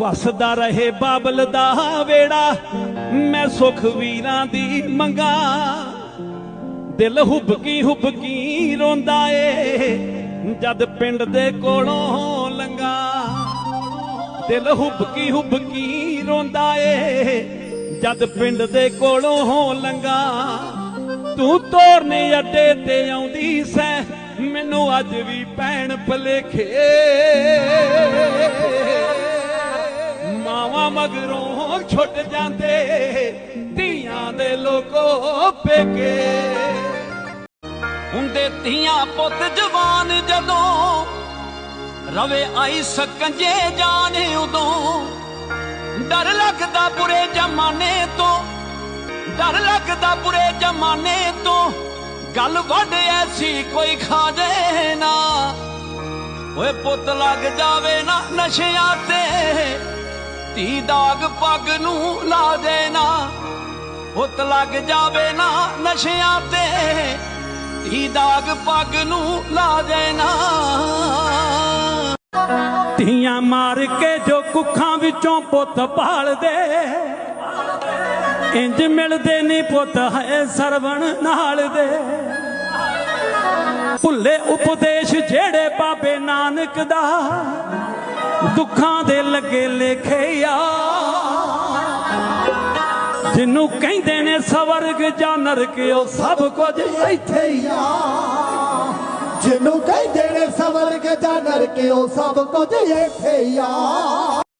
ਵਸਦਾ ਰਹੇ ਬਾਬਲ ਦਾ ਵੇੜਾ, ਮੈਂ ਸੁਖ ਵੀਰਾਂ ਦੀ ਮੰਗਾ। ਦਿਲ ਹੁਬਕੀ ਹੁਬਕੀ ਰੋਂਦਾ ਏ, ਜਦ ਪਿੰਡ ਦੇ ਕੋਲੋਂ ਲੰਗਾ। ਦਿਲ ਹੁਬਕੀ ਹੁਬਕੀ ਰੋਂਦਾ ਏ, ਜਦ ਪਿੰਡ ਦੇ ਕੋਲੋਂ ਲੰਗਾ। ਤੂੰ ਤੋਰਨੇ ਅੱਡੇ ਤੇ ਆਉਂਦੀ ਸੈ, ਮੈਨੂੰ ਅੱਜ ਵੀ ਭੈਣ ਭਲੇਖੇ। ਮਗਰੋਂ ਛੁੱਟ ਜਾਂਦੇ ਧੀਆਂ ਦੇ ਲੋਕੋ ਪੇਕੇ। ਹੁੰਦੇ ਧੀਆਂ ਪੁੱਤ ਜਵਾਨ ਜਦੋਂ ਰਵੇ ਆਈ ਸਕੰਜੇ ਜਾਨ ਉਦੋਂ, ਡਰ ਲੱਗਦਾ ਬੁਰੇ ਜ਼ਮਾਨੇ ਤੋਂ, ਡਰ ਲੱਗਦਾ ਬੁਰੇ ਜ਼ਮਾਨੇ ਤੋਂ, ਗੱਲ ਵੱਡ ਐਸੀ ਕੋਈ ਖਾ ਦੇ ਨਾ। ਓਏ ਪੁੱਤ ਲੱਗ ਜਾਵੇ ਨਾ ਨਸ਼ਿਆਂ ਤੇ ਧੀ ਦਾਗ ਪੱਗ ਨੂੰ ਲਾ ਦੇ ਨਾ ਪੁੱਤ ਲੱਗ ਜਾਵੇ ਨਾ ਨਸ਼ਿਆਂ ਤੇ। ਧੀ ਦਾਗ ਪੱਗ ਨੂੰ ਲਾ ਦੇ ਨਾ ਧੀਆਂ ਮਾਰ ਕੇ ਜੋ ਕੁੱਖਾਂ ਵਿੱਚੋਂ ਪੁੱਤ ਭਾਲਦੇ। ਇੰਜ ਮਿਲਦੇ ਨਹੀਂ ਪੁੱਤ ਹੈ ਸਰਵਣ ਨਾਲ ਦੇ ਭੁੱਲੇ ਉਪਦੇਸ਼ ਜਿਹੜੇ ਬਾਬੇ ਨਾਨਕ ਦਾ। ਦੁੱਖਾਂ ਦੇ ਲੱਗੇ ਲੇਖੇ ਆ ਜਿਹਨੂੰ ਕਹਿੰਦੇ ਨੇ ਸਵਰਗ ਜਾਂ ਨਰਕ, ਉਹ ਸਭ ਕੁਝ ਇੱਥੇ ਹੀ ਆ। ਜਿਹਨੂੰ ਕਹਿੰਦੇ ਨੇ ਸਵਰਗ ਜਾਂ ਨਰਕ, ਉਹ ਸਭ ਕੁਝ ਇੱਥੇ ਹੀ ਆ।